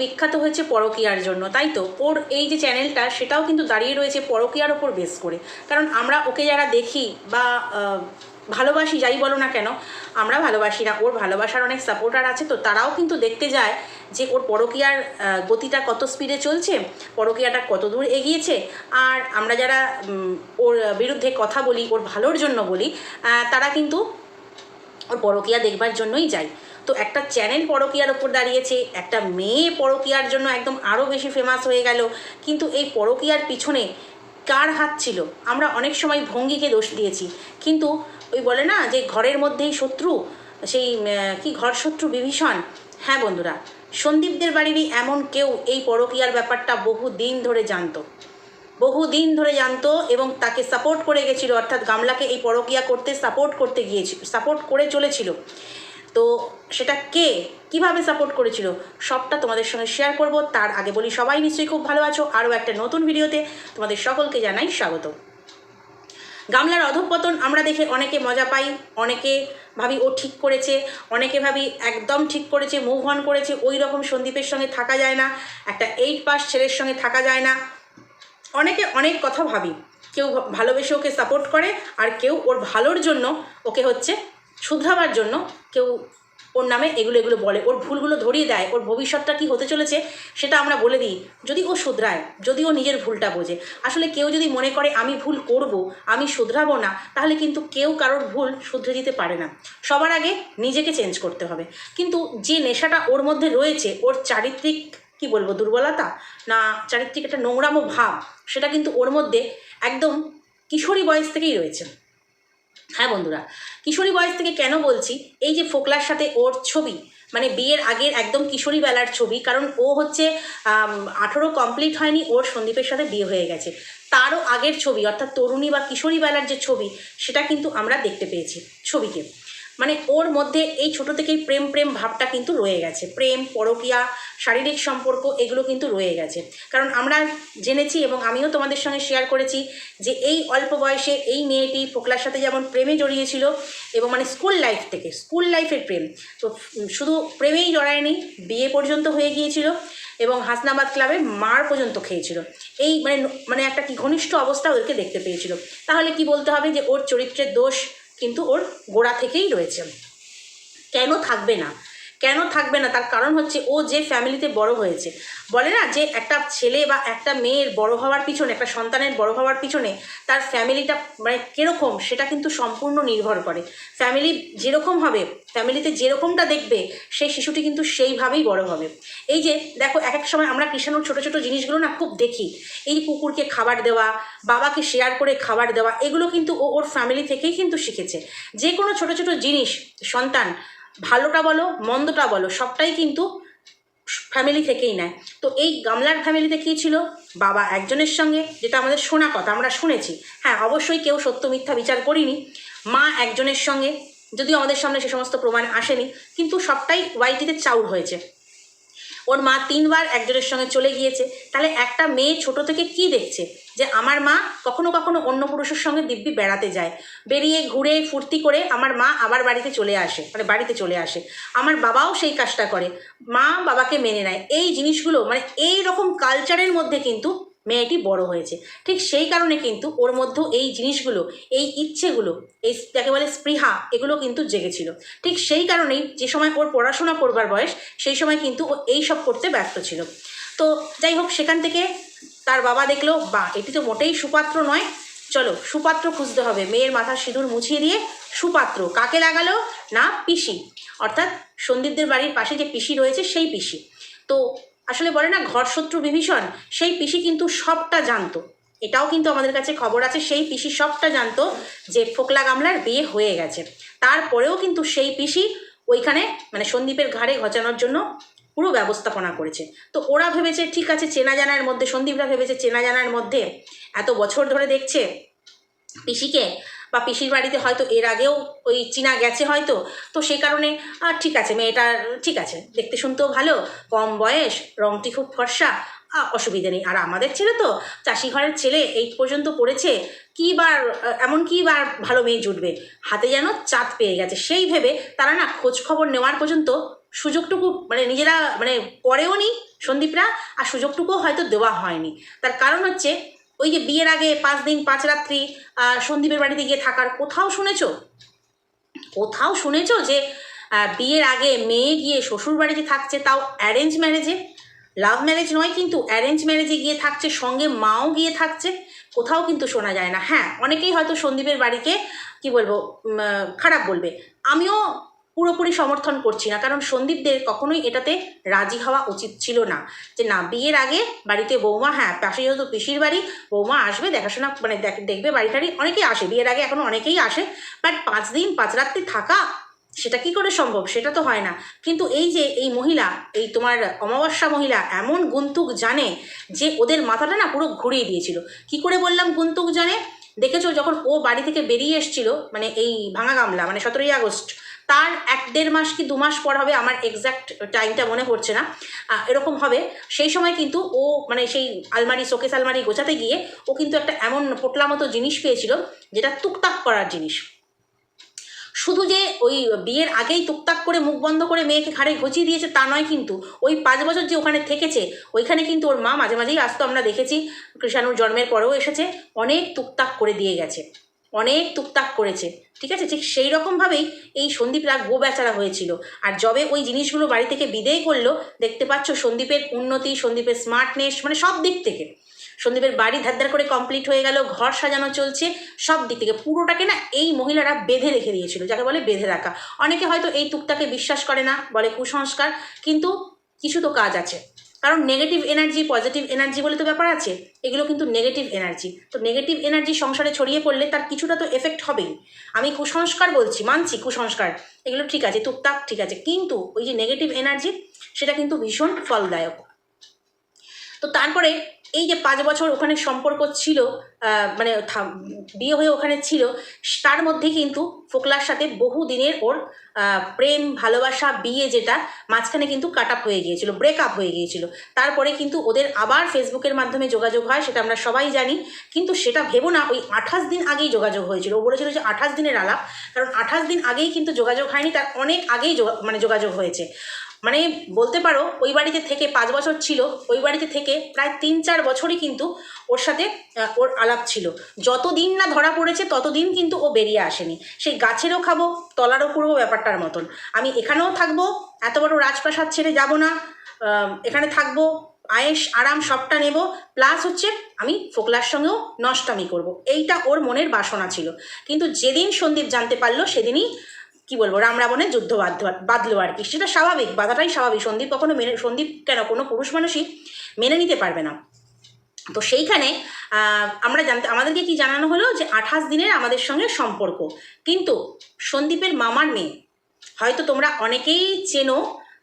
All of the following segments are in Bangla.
বিখ্যাত হয়েছে পরকীয়ার জন্য, তাই তো? ওর এই যে চ্যানেলটা, সেটাও কিন্তু দাঁড়িয়ে রয়েছে পরকীয়ার ওপর বেস করে। কারণ আমরা ওকে যারা দেখি বা ভালোবাসি, যাই বলো না কেন, আমরা ভালোবাসি না। ওর ভালোবাসার অনেক সাপোর্টার আছে, তো তারাও কিন্তু দেখতে যায় যে ওর পরকীয়ার গতিটা কত স্পিডে চলছে, পরকীয়াটা কত দূর এগিয়েছে। আর আমরা যারা ওর বিরুদ্ধে কথা বলি, ওর ভালোর জন্য বলি তারা কিন্তু ওর পরকীয়া দেখবার জন্যই যাই। তো একটা চ্যানেল পরকীয়ার ওপর দাঁড়িয়েছে, একটা মেয়ে পরকীয়ার জন্য একদম আরও বেশি ফেমাস হয়ে গেল। কিন্তু এই পরকীয়ার পিছনে কার হাত ছিল? আমরা অনেক সময় ভঙ্গিকে দোষ দিয়েছি। কিন্তু ওই বলে না যে ঘরের মধ্যেই শত্রু, সেই কি ঘর শত্রু বিভীষণ? হ্যাঁ বন্ধুরা, সন্দীপদের বাড়িরই এমন কেউ এই পরকীয়ার ব্যাপারটা বহু দিন ধরে জানতো। বহুদিন ধরে জানতো এবং তাকে সাপোর্ট করে গেছিল, অর্থাৎ গামলাকে এই পরকীয়া করতে সাপোর্ট করতে গিয়েছিল সাপোর্ট করে চলেছিল। তো সেটা কে? কীভাবে সাপোর্ট করেছিল? সবটা তোমাদের সঙ্গে শেয়ার করব। তার আগে বলি, সবাই নিশ্চয়ই খুব ভালো আছো। আরও একটা নতুন ভিডিওতে তোমাদের সকলকে জানাই স্বাগত। গামলার অধঃপতন আমরা দেখে অনেকে মজা পাই, অনেকে ভাবি ও ঠিক করেছে, অনেকে ভাবি একদম ঠিক করেছে মুভ অন করেছে, ওই রকম সন্দীপের সঙ্গে থাকা যায় না, একটা এইট পাস ছেলের সঙ্গে থাকা যায় না। অনেকে অনেক কথা ভাবি। কেউ ভালোবেসে ওকে সাপোর্ট করে, আর কেউ ওর ভালোর জন্য ওকে হচ্ছে শুধরাবার জন্য কেউ ওর নামে এগুলো এগুলো বলে। ওর ভুলগুলো ধরিয়ে দেয়, ওর ভবিষ্যৎটা কি হতে চলেছে সেটা আমরা বলে দিই। যদি ও শুধরায়, যদি ও নিজের ভুলটা বোঝে। আসলে কেউ যদি মনে করে, আমি ভুল করব, আমি শুধরাবো না, তাহলে কিন্তু কেউ কারোর ভুল শুধরে দিতে পারে না। সবার আগে নিজেকে চেঞ্জ করতে হবে। কিন্তু যে নেশাটা ওর মধ্যে রয়েছে, ওর চারিত্রিক কি বলব, দুর্বলতা? না, চারিত্রিক একটা নোংরামো ভাব, সেটা কিন্তু ওর মধ্যে একদম কিশোরী বয়স থেকেই রয়েছে। হ্যাঁ বন্ধুরা, কিশোরী বয়স থেকে কেন বলছি? এই যে ফোকলার সাথে ওর ছবি মানে বিয়ের আগের একদম কিশোরী বেলার ছবি, কারণ ও হচ্ছে আঠেরো কমপ্লিট হয়নি, ওর সন্দীপের সাথে বিয়ে হয়ে গেছে। তারও আগের ছবি, অর্থাৎ তরুণী বা কিশোরী বেলার যে ছবি, সেটা কিন্তু আমরা দেখতে পেয়েছি ছবিকে। মানে ওর মধ্যে এই ছোট থেকেই প্রেম প্রেম ভাবটা কিন্তু রয়ে গেছে। প্রেম, পরকীয়া, শারীরিক সম্পর্ক এগুলো কিন্তু রয়ে গেছে। কারণ আমরা জেনেছি এবং আমিও তোমাদের সঙ্গে শেয়ার করেছি যে এই অল্প বয়সে এই মেয়েটি ফোকলার সাথে যেমন প্রেমে জড়িয়েছিল এবং মানে স্কুল লাইফ থেকে স্কুল লাইফের প্রেম। তো শুধু প্রেমেই জড়ায়নি, বিয়ে পর্যন্ত হয়ে গিয়েছিল এবং হাসনাবাদ ক্লাবে মার পর্যন্ত খেয়েছিল। এই মানে মানে একটা কি ঘনিষ্ঠ অবস্থা ওদেরকে দেখতে পেয়েছিল। তাহলে কি বলতে হবে যে ওর চরিত্রের দোষ কিন্তু ওর গোড়া থেকেই রয়েছে। কেন থাকবে না? কেন থাকবে না? তার কারণ হচ্ছে ও যে ফ্যামিলিতে বড় হয়েছে। বলে না যে একটা ছেলে বা একটা মেয়ের বড় হওয়ার পিছনে, একটা সন্তানের বড় হওয়ার পিছনে তার ফ্যামিলিটা মানে কীরকম সেটা কিন্তু সম্পূর্ণ নির্ভর করে। ফ্যামিলি যেরকম হবে ফ্যামিলিতে যেরকমটা দেখবে, সেই শিশুটি কিন্তু সেইভাবেই বড় হবে। এই যে দেখো এক এক সময় আমরা কৃষাণুর ছোটো ছোটো জিনিসগুলো না খুব দেখি। এই কুকুরকে খাবার দেওয়া, বাবাকে শেয়ার করে খাবার দেওয়া, এগুলো কিন্তু ও ওর ফ্যামিলি থেকেই কিন্তু শিখেছে। যে কোনো ছোটো ছোটো জিনিস, সন্তান ভালোটা বলো, মন্দটা বলো, সবটাই কিন্তু ফ্যামিলি থেকেই নেয়। তো এই গামলার ফ্যামিলিতে কী ছিল? বাবা একজনের সঙ্গে, যেটা আমাদের শোনা কথা, আমরা শুনেছি। হ্যাঁ অবশ্যই কেউ সত্য মিথ্যা বিচার করিনি। মা একজনের সঙ্গে, যদিও আমাদের সামনে সে সমস্ত প্রমাণ আসেনি, কিন্তু সবটাই ওয়াইটিতে চাউর হয়েছে। ওর মা তিনবার একজনের সঙ্গে চলে গিয়েছে। তাহলে একটা মেয়ে ছোট থেকে কি দেখছে? যে আমার মা কখনো কখনো অন্য পুরুষের সঙ্গে দিব্যি বেড়াতে যায়। বেরিয়ে ঘুরে ফুর্তি করে আমার মা আবার বাড়িতে চলে আসে মানে বাড়িতে চলে আসে। আমার বাবাও সেই কাজটা করে। মা বাবাকে মেনে নেয়। এই জিনিসগুলো মানে এই রকম কালচারের মধ্যে কিন্তু মেয়েটি বড় হয়েছে। ঠিক সেই কারণে কিন্তু ওর মধ্যেও এই জিনিসগুলো, এই ইচ্ছেগুলো, এই যাকে বলে স্পৃহা, এগুলো কিন্তু জেগেছিল। ঠিক সেই কারণেই যে সময় ওর পড়াশোনা করবার বয়স, সেই সময় কিন্তু ও এই সব করতে ব্যস্ত ছিল। তো যাই হোক, সেখান থেকে তার বাবা দেখল বা এটি তো মোটেই সুপাত্র নয়। চলো, সুপাত্র খুঁজতে হবে। মেয়ের মাথার সিঁদুর মুছিয়ে দিয়ে, সুপাত্র, কাকে লাগালো? না, পিসি। অর্থাৎ সন্দীপদের বাড়ির পাশে যে পিসি রয়েছে, সেই পিসি। তো আসলে বলে না ঘর শত্রু বিভীষণ, সেই পিসি কিন্তু সবটা জানতো। এটাও কিন্তু আমাদের কাছে খবর আছে, সেই পিসি সবটা জানতো যে ফোকলা গামলার বিয়ে হয়ে গেছে। তারপরেও কিন্তু সেই পিসি ওইখানে মানে সন্দীপের ঘাড়ে ঘচানোর জন্য পুরো ব্যবস্থাপনা করেছে। তো ওরা ভেবেছে, ঠিক আছে, চেনা জানার মধ্যে, সন্দীপরা ভেবেছে, চেনা জানার মধ্যে এত বছর ধরে দেখছে পিসিকে বা পিসির বাড়িতে হয়তো এর আগেও ওই চীনা গেছে হয়তো, তো সেই কারণে আর ঠিক আছে মেয়েটা ঠিক আছে, দেখতে শুনতেও ভালো, কম বয়স, রংটি খুব ফর্সা অসুবিধে নেই। আর আমাদের ছেলে তো, চাষি ঘরের ছেলে এই পর্যন্ত পড়েছে, কী বার এমন কী বার ভালো মেয়ে জুটবে? হাতে যেন চাঁদ পেয়ে গেছে। সেই ভেবে তারা না খোঁজ খবর নেওয়ার পর্যন্ত সুযোগটুকু মানে নিজেরা মানে পরেও নি সন্দীপরা, আর সুযোগটুকুও হয়তো দেওয়া হয়নি। তার কারণ হচ্ছে ওই যে বিয়ের আগে পাঁচ দিন, পাঁচ রাত্রি সন্দীপের বাড়িতে গিয়ে থাকার কোথাও শুনেছো? কোথাও শুনেছো যে বিয়ের আগে মেয়ে গিয়ে শ্বশুর বাড়িতে থাকছে তাও অ্যারেঞ্জ ম্যারেজে লাভ ম্যারেজ নয় কিন্তু অ্যারেঞ্জ ম্যারেজে গিয়ে থাকছে, সঙ্গে মাও গিয়ে থাকছে, কোথাও কিন্তু শোনা যায় না। হ্যাঁ অনেকেই হয়তো সন্দীপের বাড়িকে, কি বলব খারাপ বলবে। আমিও পুরোপুরি সমর্থন করছি না। কারণ সন্দীপদের কখনোই এটাতে রাজি হওয়া উচিত ছিল না। যে না, বিয়ের আগে বাড়িতে বৌমা হ্যাঁ পাশে যেহেতু পিসির বাড়ি, বৌমা আসবে, দেখাশোনা মানে দেখ- দেখবে বাড়িটারি অনেকেই আসে, বিয়ের আগে এখন অনেকেই আসে। বাট পাঁচ দিন, পাঁচ রাত্রি থাকা, সেটা কি করে সম্ভব? সেটা তো হয় না। কিন্তু এই যে এই মহিলা, এই তোমার অমাবস্যা মহিলা এমন গুন্তুক জানে যে ওদের মাথাটা না পুরো ঘুরিয়ে দিয়েছিল। কি করে বললাম গুন্তুক জানে? দেখেছ যখন ও বাড়ি থেকে বেরিয়ে এসছিল মানে এই ভাঙা গামলা মানে সতেরোই আগস্ট তার এক দেড় মাস কি দু মাস পর হবে আমার এক্স্যাক্ট টাইমটা মনে পড়ছে না। এরকম হবে। সেই সময় কিন্তু ও মানে সেই আলমারি, শোকেস আলমারি গোছাতে গিয়ে ও কিন্তু একটা এমন পোটলা মতো জিনিস পেয়েছিল, যেটা টুকটাক করার জিনিস। শুধু যে ওই বিয়ের আগেই টুকটাক করে মুখ বন্ধ করে মেয়েকে ঘাড়ে ঘুচিয়ে দিয়েছে তা নয় কিন্তু, ওই পাঁচ বছর যে ওখানে থেকেছে, ওইখানে কিন্তু ওর মা মাঝে মাঝেই আসতো। আমরা দেখেছি, কৃষাণুর জন্মের পরেও এসেছে, অনেক টুকটাক করে দিয়ে গেছে। অনেক টুকটাক করেছে, ঠিক আছে? ঠিক সেই রকমভাবেই এই সন্দীপরা গো বেচারা হয়েছিল। আর যবে ওই জিনিসগুলো বাড়ি থেকে বিদেয় করল, দেখতে পাচ্ছ সন্দীপের উন্নতি, সন্দীপের স্মার্টনেস মানে সব দিক থেকে। সন্দীপের বাড়ি ধার করে কমপ্লিট হয়ে গেল, ঘর সাজানো চলছে, সব দিক থেকে। পুরোটাকে না এই মহিলারা বেঁধে রেখে দিয়েছিল, যাকে বলে বেঁধে রাখা। অনেকে হয়তো এই টুকটাকে বিশ্বাস করে না, বলে কুসংস্কার, কিন্তু কিছু তো কাজ আছে। কারণ নেগেটিভ এনার্জি পজিটিভ এনার্জি বলে তো ব্যাপার আছে, এগুলো কিন্তু নেগেটিভ এনার্জি তো নেগেটিভ এনার্জি সংসারে ছড়িয়ে পড়লে তার কিছুটা তো এফেক্ট হবেই। আমি কুসংস্কার বলছি, মানছি কুসংস্কার, এগুলো ঠিক আছে তুকতাক ঠিক আছে, কিন্তু ওই যে নেগেটিভ এনার্জি সেটা কিন্তু ভীষণ ফলদায়ক। তো তারপরে এই যে পাঁচ বছর ওখানে সম্পর্ক ছিল মানে বিয়ে হয়ে ওখানে ছিল, তার মধ্যে কিন্তু ফোকলার সাথে বহু দিনের ওর প্রেম, ভালোবাসা, বিয়ে যেটা, মাঝখানে কিন্তু কাট আপ হয়ে গিয়েছিল ব্রেক আপ হয়ে গিয়েছিল। তারপরে কিন্তু ওদের আবার ফেসবুকের মাধ্যমে যোগাযোগ হয়, সেটা আমরা সবাই জানি। কিন্তু সেটা ভেবো না, ওই আঠাশ দিন আগেই যোগাযোগ হয়েছিল। ও বলেছিল যে আঠাশ দিনের আলাপ, কারণ আঠাশ দিন আগেই কিন্তু যোগাযোগ হয়নি, তার অনেক আগেই মানে যোগাযোগ হয়েছে। মানে বলতে পারো ওই বাড়িতে থেকে পাঁচ বছর ছিল, ওই বাড়িতে থেকে প্রায় তিন চার বছরই কিন্তু ওর সাথে ওর আলাপ ছিল। যতদিন না ধরা পড়েছে ততদিন কিন্তু ও বেরিয়ে আসেনি। সেই গাছেরও খাব, তলারও পুরো ব্যাপারটার মতন। আমি এখানেও থাকব, এত বড় রাজপ্রাসাদ ছেড়ে যাব না এখানে থাকব আয়েস আরাম সবটা নেব, প্লাস হচ্ছে আমি ফোকলার সঙ্গেও নষ্টামি করব। এইটা ওর মনের বাসনা ছিল। কিন্তু যেদিন সন্দীপ জানতে পারল, সেদিনই কি বলব রাম রাবণের যুদ্ধ বাধ্য, বাঁধলো আর কি। সেটা স্বাভাবিক, বাধাটাই স্বাভাবিক। সন্দীপ কখনো মেনে, সন্দীপ কেন, কোনো পুরুষ মানুষই মেনে নিতে পারবে না। তো সেইখানে আমরা জানতে, আমাদেরকে কি জানানো হলো যে আঠাশ দিনের আমাদের সঙ্গে সম্পর্ক। কিন্তু সন্দীপের মামার মেয়ে, হয়তো তোমরা অনেকেই চেনো,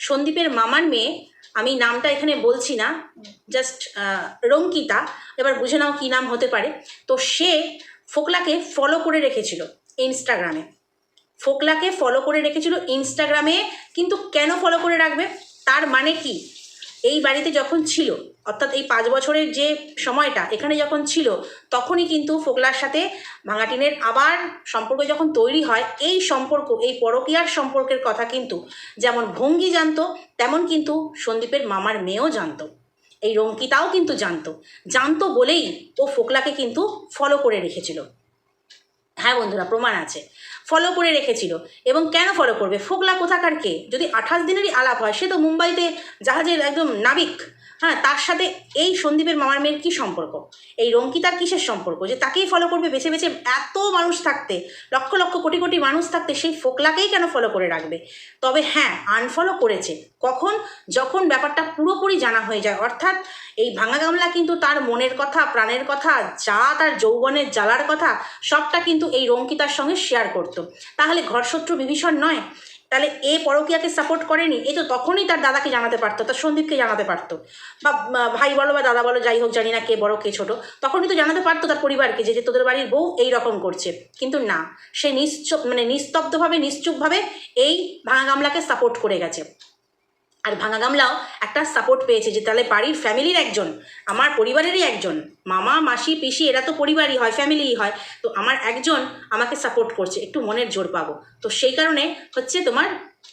সন্দীপের মামার মেয়ে, আমি নামটা এখানে বলছি না জাস্ট রঙ্কিতা, এবার বুঝে নাও কী নাম হতে পারে। তো সে ফোকলাকে ফলো করে রেখেছিল ইনস্টাগ্রামে ফোকলাকে ফলো করে রেখেছিল ইনস্টাগ্রামে কিন্তু কেন ফলো করে রাখবে? তার মানে কি? এই বাড়িতে যখন ছিল, অর্থাৎ এই পাঁচ বছরের যে সময়টা এখানে যখন ছিল, তখনই কিন্তু ফোকলার সাথে ভাঙাটিনের আবার সম্পর্ক যখন তৈরি হয়, এই সম্পর্ক, এই পরকীয়ার সম্পর্কের কথা কিন্তু যেমন ভঙ্গি জানতো, তেমন কিন্তু সন্দীপের মামার মেয়েও জানতো। এই রঙ্কিতাও কিন্তু জানতো। জানতো বলেই ও ফোকলাকে কিন্তু ফলো করে রেখেছিল। হ্যাঁ বন্ধুরা, প্রমাণ আছে। ফলো করে রেখেছিল। এবং কেন ফলো করবে? ফোকলা কোথাকার কে? যদি আঠাশ দিনেরই আলাপ হয়, সে তো মুম্বাইতে জাহাজের একদম নাবিক। হ্যাঁ তার সাথে এই সন্দীপের মামার মেয়ের কী সম্পর্ক? এই রঙ্কিতার কিসের সম্পর্ক? যে তাকেই ফলো করবে বেছে বেছে এত মানুষ থাকতে, লক্ষ লক্ষ কোটি কোটি মানুষ থাকতে সেই ফোকলাকেই কেন ফলো করে রাখবে? তবে হ্যাঁ আনফলো করেছে। কখন? যখন ব্যাপারটা পুরোপুরি জানা হয়ে যায়। অর্থাৎ এই ভাঙা গামলা কিন্তু তার মনের কথা, প্রাণের কথা, যা তার যৌবনের জ্বালার কথা, সবটা কিন্তু এই রঙ্কিতার সঙ্গে শেয়ার করতো। তাহলে ঘরশত্রু বিভীষণ নয়? তাহলে এ পরকিয়াকে সাপোর্ট করেনি, এ তো তখনই তার দাদাকে জানাতে পারতো, তার সন্দীপকে জানাতে পারতো। বা ভাই বলো বা দাদা বলো, যাই হোক, জানি না কে বড়, কে ছোট, তখনই তো জানাতে পারতো তার পরিবারকে যে যে তোদের বাড়ির বউ এই রকম করছে। কিন্তু না, সে নিশ্চ মানে নিস্তব্ধভাবে, নিশ্চুপভাবে এই ভাঙা গামলাকে সাপোর্ট করে গেছে। আর ভাঙা গামলাও একটা সাপোর্ট পেয়েছে যে তাহলে বাড়ির ফ্যামিলির একজন, আমার পরিবারেরই একজন, মামা, মাসি, পিসি, এরা তো পরিবারই হয় ফ্যামিলিই হয়, তো আমার একজন আমাকে সাপোর্ট করছে, একটু মনের জোর পাবো। তো সেই কারণে হচ্ছে তোমার,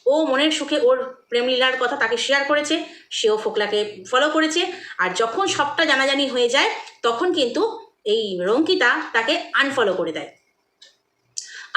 ও মনের সুখে ওর প্রেমলীলার কথা তাকে শেয়ার করেছে, সেও ফোকলাকে ফলো করেছে, আর যখন সবটা জানাজানি হয়ে যায়, তখন কিন্তু এই রঙ্কিতা তাকে আনফলো করে দেয়।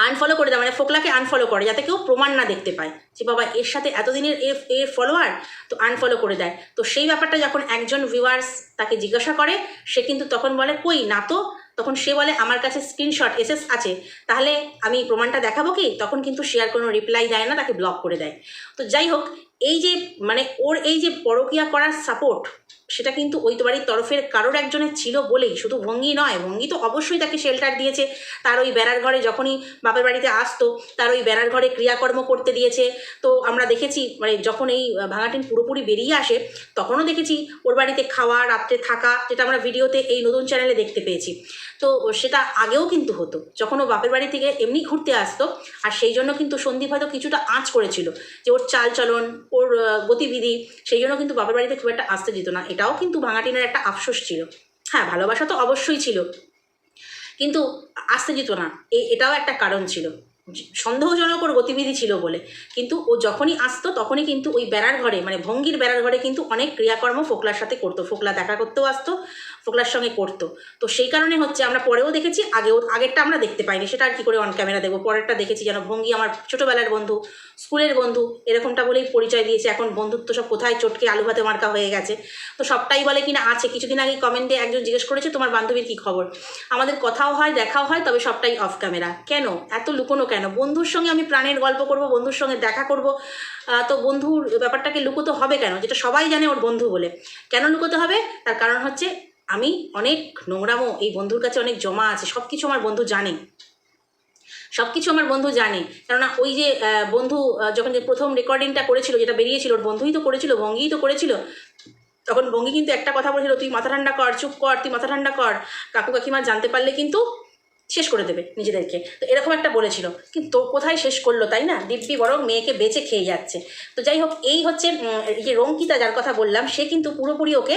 আনফলো করে দেয় মানে ফোকলাকে আনফলো করে, যাতে কেউ প্রমাণ না দেখতে পায় যে বাবা এর সাথে এতদিনের এ এর ফলোয়ার তো আনফলো করে দেয়। তো সেই ব্যাপারটা যখন একজন ভিউয়ার্স তাকে জিজ্ঞাসা করে, সে কিন্তু তখন বলে, কই, না তো? তখন সে বলে, আমার কাছে স্ক্রিনশট এসএস আছে। তাহলে আমি প্রমাণটা দেখাবো কি? তখন কিন্তু সে আর কোনো রিপ্লাই দেয় না, তাকে ব্লক করে দেয়। তো যাই হোক এই যে মানে ওর এই যে পরকিয়া করার সাপোর্ট সেটা কিন্তু ওই বাড়ির তরফের কারোর একজনের ছিল বলেই, শুধু ভঙ্গি নয়, ভঙ্গি তো অবশ্যই তাকে শেল্টার দিয়েছে। তার ওই বেড়ার ঘরে যখনই বাপের বাড়িতে আসতো, তার ওই বেড়ার ঘরে ক্রিয়াকর্ম করতে দিয়েছে। তো আমরা দেখেছি মানে যখন এই ভাঙাটিন পুরোপুরি বেরিয়ে আসে, তখনও দেখেছি ওর বাড়িতে খাওয়া, রাত্রে থাকা, যেটা আমরা ভিডিওতে এই নতুন চ্যানেলে দেখতে পেয়েছি। তো সেটা আগেও কিন্তু হতো, যখন ও বাপের বাড়ি থেকে এমনি ঘুরতে আসতো, আর সেই জন্য কিন্তু সন্দীপ হয়তো কিছুটা আঁচ করেছিল, যে ওর চাল চলন ওর গতিবিধি, সেই জন্য কিন্তু বাপের বাড়িতে খুব একটা আসতে দিত না। এটাও কিন্তু ভাঙাটিনের একটা আফসোস ছিল। হ্যাঁ ভালোবাসা তো অবশ্যই ছিল। কিন্তু আসতে যেত না। এটাও একটা কারণ ছিল। সন্দেহজনক ওর গতিবিধি ছিল বলে। কিন্তু ও যখনই আসতো, তখনই কিন্তু ওই বেড়ার ঘরে মানে ভঙ্গির বেড়ার ঘরে কিন্তু অনেক ক্রিয়াকর্ম ফোকলার সাথে করতো। ফোকলা দেখা করতেও আসতো, ফোকলার সঙ্গে করতো। তো সেই কারণে হচ্ছে আমরা পরেও দেখেছি আগেও আগেরটা আমরা দেখতে পাইনি। সেটা আর কি করে অন ক্যামেরা দেবো পরেরটা দেখেছি যেন ভঙ্গি আমার ছোটোবেলার বন্ধু, স্কুলের বন্ধু, এরকমটা বলেই পরিচয় দিয়েছে। এখন বন্ধুত্ব সব কোথায় চটকে আলু ভাতে মার্কা হয়ে গেছে। তো সবটাই বলে কিনা আছে। কিছুদিন আগে কমেন্টে একজন জিজ্ঞেস করেছে, তোমার বান্ধবীর কী খবর? আমাদের কথাও হয়, দেখাও হয়, তবে সবটাই অফ ক্যামেরা কেন? এত লুকোনো কেন? বন্ধুর সঙ্গে আমি প্রাণের গল্প করব, বন্ধুর সঙ্গে দেখা করব। তো বন্ধুর ব্যাপারটাকে লুকোতে হবে কেন? যেটা সবাই জানে ওর বন্ধু বলে। কেন লুকোতে হবে? তার কারণ হচ্ছে আমি অনেক নোংরামো, এই বন্ধুর কাছে অনেক জমা আছে সব কিছু আমার বন্ধু জানে। সব কিছু আমার বন্ধু জানে। কেননা ওই যে বন্ধু যখন যে প্রথম রেকর্ডিংটা করেছিল, যেটা বেরিয়েছিল, ওর বন্ধুই তো করেছিল, ভঙ্গিই তো করেছিল, তখন ভঙ্গি কিন্তু একটা কথা বলেছিল, তুই মাথা ঠান্ডা কর, চুপ কর, তুই মাথা ঠান্ডা কর। কাকু কাকিমা জানতে পারলে কিন্তু শেষ করে দেবে নিজেদেরকে। তো এরকম একটা বলেছিল। কিন্তু কোথায় শেষ করল তাই না? দিব্যি বরং মেয়েকে বেঁচে খেয়ে যাচ্ছে। তো যাই হোক, এই হচ্ছে যে রঙ্কিতা যার কথা বললাম, সে কিন্তু পুরোপুরি ওকে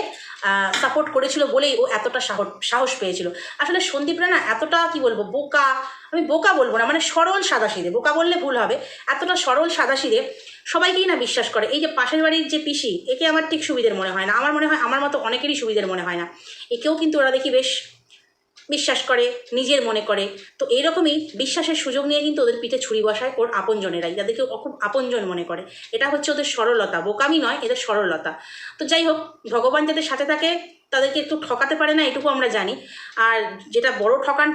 সাপোর্ট করেছিল বলেই ও এতটা সাহস সাহস পেয়েছিল। আসলে সন্দীপরা না এতটা, কি বলব, বোকা, আমি বোকা বলব না মানে সরল সাদাসিদে বোকা বললে ভুল হবে। এতটা সরল সাদাসিদে সবাইকেই না বিশ্বাস করে। এই যে পাশের বাড়ির যে পিসি, একে আমার ঠিক সুবিধের মনে হয় না। আমার মনে হয়, আমার মতো অনেকেরই সুবিধের মনে হয় না। একেও কিন্তু ওরা দেখি বেশ বিশ্বাস করে, নিজের মনে করে। তো এইরকমই বিশ্বাসের সুযোগ নিয়ে কিন্তু ওদের পিঠে ছুরি বসায় ওর আপনজনেরাই, যাদেরকে খুব আপনজন মনে করে। এটা হচ্ছে ওদের সরলতা, বোকামি নয়, এদের সরলতা। তো যাই হোক, ভগবান যাদের সাথে থাকে, তাদেরকে একটু ঠকাতে পারে না, এটুকু আমরা জানি। আর যেটা বড় ঠকান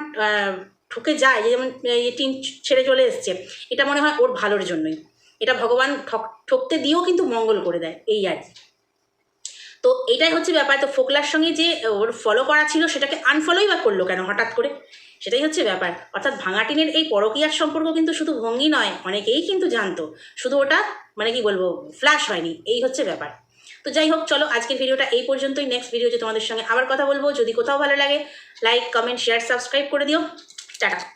ঠকে যায় যেমন টিন ছেড়ে চলে এসছে, এটা মনে হয় ওর ভালোর জন্যই। এটা ভগবান ঠক, ঠকতে দিয়েও কিন্তু মঙ্গল করে দেয়, এই আর কি। তো এটাই হচ্ছে ব্যাপার। তো ফোকলার সঙ্গে যে ওর ফলো করা ছিল, সেটাকে আনফলোই বা করল কেন হঠাৎ করে? সেটাই হচ্ছে ব্যাপার। অর্থাৎ ভাঙাটিনের এই পরকীয়ার সম্পর্ক কিন্তু শুধু ভঙ্গি নয়, অনেকেই কিন্তু জানতো। শুধু ওটা মানে কি বলব ফ্ল্যাশ হয়নি। এই হচ্ছে ব্যাপার। তো যাই হোক, চলো আজকের ভিডিওটা এই পর্যন্তই। নেক্সট ভিডিওতে তোমাদের সঙ্গে আবার কথা বলব। যদি কোথাও ভালো লাগে লাইক কমেন্ট শেয়ার সাবস্ক্রাইব করে দিও। টাটা।